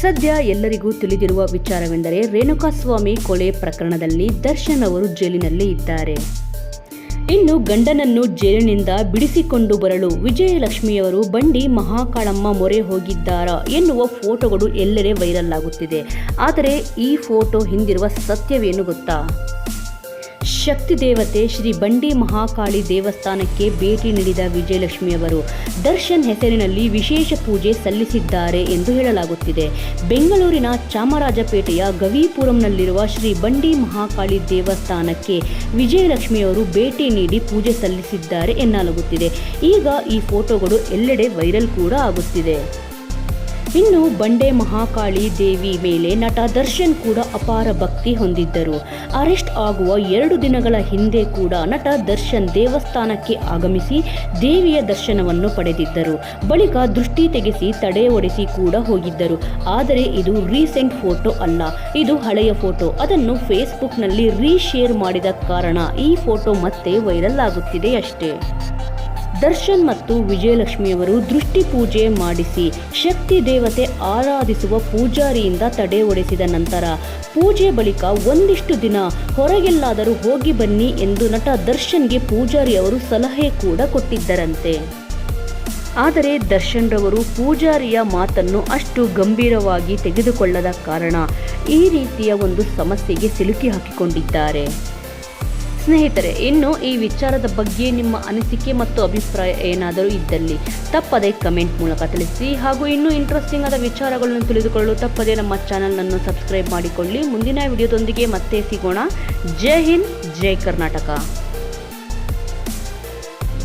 ಸದ್ಯ ಎಲ್ಲರಿಗೂ ತಿಳಿದಿರುವ ವಿಚಾರವೆಂದರೆ ರೇಣುಕಾಸ್ವಾಮಿ ಕೊಲೆ ಪ್ರಕರಣದಲ್ಲಿ ದರ್ಶನ್ ಅವರು ಜೈಲಿನಲ್ಲಿ ಇದ್ದಾರೆ. ಇನ್ನು ಗಂಡನನ್ನು ಜೈಲಿನಿಂದ ಬಿಡಿಸಿಕೊಂಡು ಬರಲು ವಿಜಯಲಕ್ಷ್ಮಿಯವರು ಬಂಡಿ ಮಹಾಕಾಳಮ್ಮ ಮೊರೆ ಹೋಗಿದ್ದಾರಾ ಎನ್ನುವ ಫೋಟೋಗಳು ಎಲ್ಲೆಡೆ ವೈರಲ್ ಆಗುತ್ತಿದೆ. ಆದರೆ ಈ ಫೋಟೋ ಹಿಂದಿರುವ ಸತ್ಯವೇನು ಗೊತ್ತಾ? ಶಕ್ತಿ ದೇವತೆ ಶ್ರೀ ಬಂಡಿ ಮಹಾಕಾಳಿ ದೇವಸ್ಥಾನಕ್ಕೆ ಭೇಟಿ ನೀಡಿದ ವಿಜಯಲಕ್ಷ್ಮಿಯವರು ದರ್ಶನ್ ಹೆಸರಿನಲ್ಲಿ ವಿಶೇಷ ಪೂಜೆ ಸಲ್ಲಿಸಿದ್ದಾರೆ ಎಂದು ಹೇಳಲಾಗುತ್ತಿದೆ. ಬೆಂಗಳೂರಿನ ಚಾಮರಾಜಪೇಟೆಯ ಗವಿಪುರಂನಲ್ಲಿರುವ ಶ್ರೀ ಬಂಡಿ ಮಹಾಕಾಳಿ ದೇವಸ್ಥಾನಕ್ಕೆ ವಿಜಯಲಕ್ಷ್ಮಿಯವರು ಭೇಟಿ ನೀಡಿ ಪೂಜೆ ಸಲ್ಲಿಸಿದ್ದಾರೆ ಎನ್ನಲಾಗುತ್ತಿದೆ. ಈಗ ಈ ಫೋಟೋಗಳು ಎಲ್ಲೆಡೆ ವೈರಲ್ ಕೂಡ ಆಗುತ್ತಿದೆ. ಇನ್ನು ಬಂಡೆ ಮಹಾಕಾಳಿ ದೇವಿ ಮೇಲೆ ನಟ ದರ್ಶನ್ ಕೂಡ ಅಪಾರ ಭಕ್ತಿ ಹೊಂದಿದ್ದರು. ಅರೆಸ್ಟ್ ಆಗುವ ಎರಡು ದಿನಗಳ ಹಿಂದೆ ಕೂಡ ನಟ ದರ್ಶನ್ ದೇವಸ್ಥಾನಕ್ಕೆ ಆಗಮಿಸಿ ದೇವಿಯ ದರ್ಶನವನ್ನು ಪಡೆದಿದ್ದರು. ಬಳಿಕ ದೃಷ್ಟಿ ತೆಗೆಸಿ ತಡೆ ಒಡೆಸಿ ಕೂಡ ಹೋಗಿದ್ದರು. ಆದರೆ ಇದು ರೀಸೆಂಟ್ ಫೋಟೋ ಅಲ್ಲ, ಇದು ಹಳೆಯ ಫೋಟೋ. ಅದನ್ನು ಫೇಸ್ಬುಕ್ನಲ್ಲಿ ರೀಶೇರ್ ಮಾಡಿದ ಕಾರಣ ಈ ಫೋಟೋ ಮತ್ತೆ ವೈರಲ್ ಆಗುತ್ತಿದೆ ಅಷ್ಟೇ. ದರ್ಶನ್ ಮತ್ತು ವಿಜಯಲಕ್ಷ್ಮಿಯವರು ದೃಷ್ಟಿ ಪೂಜೆ ಮಾಡಿಸಿ ಶಕ್ತಿ ದೇವತೆ ಆರಾಧಿಸುವ ಪೂಜಾರಿಯಿಂದ ತಡೆ ಒಡೆಸಿದ ನಂತರ ಪೂಜೆ ಬಳಿಕ ಒಂದಿಷ್ಟು ದಿನ ಹೊರಗೆಲ್ಲಾದರೂ ಹೋಗಿ ಬನ್ನಿ ಎಂದು ನಟ ದರ್ಶನ್ಗೆ ಪೂಜಾರಿ ಅವರು ಸಲಹೆ ಕೂಡ ಕೊಟ್ಟಿದ್ದರಂತೆ. ಆದರೆ ದರ್ಶನ್ ರವರು ಪೂಜಾರಿಯ ಮಾತನ್ನು ಅಷ್ಟು ಗಂಭೀರವಾಗಿ ತೆಗೆದುಕೊಳ್ಳದ ಕಾರಣ ಈ ರೀತಿಯ ಒಂದು ಸಮಸ್ಯೆಗೆ ಸಿಲುಕಿ ಹಾಕಿಕೊಂಡಿದ್ದಾರೆ. ಸ್ನೇಹಿತರೆ, ಇನ್ನು ಈ ವಿಚಾರದ ಬಗ್ಗೆ ನಿಮ್ಮ ಅನಿಸಿಕೆ ಮತ್ತು ಅಭಿಪ್ರಾಯ ಏನಾದರೂ ಇದ್ದಲ್ಲಿ ತಪ್ಪದೇ ಕಮೆಂಟ್ ಮೂಲಕ ತಿಳಿಸಿ ಹಾಗೂ ಇನ್ನೂ ಇಂಟ್ರೆಸ್ಟಿಂಗ್ ಆದ ವಿಚಾರಗಳನ್ನು ತಿಳಿದುಕೊಳ್ಳಲು ತಪ್ಪದೇ ನಮ್ಮ ಚಾನಲ್ನನ್ನು ಸಬ್ಸ್ಕ್ರೈಬ್ ಮಾಡಿಕೊಳ್ಳಿ. ಮುಂದಿನ ವಿಡಿಯೋದೊಂದಿಗೆ ಮತ್ತೆ ಸಿಗೋಣ. ಜೈ ಹಿಂದ್, ಜೈ ಕರ್ನಾಟಕ.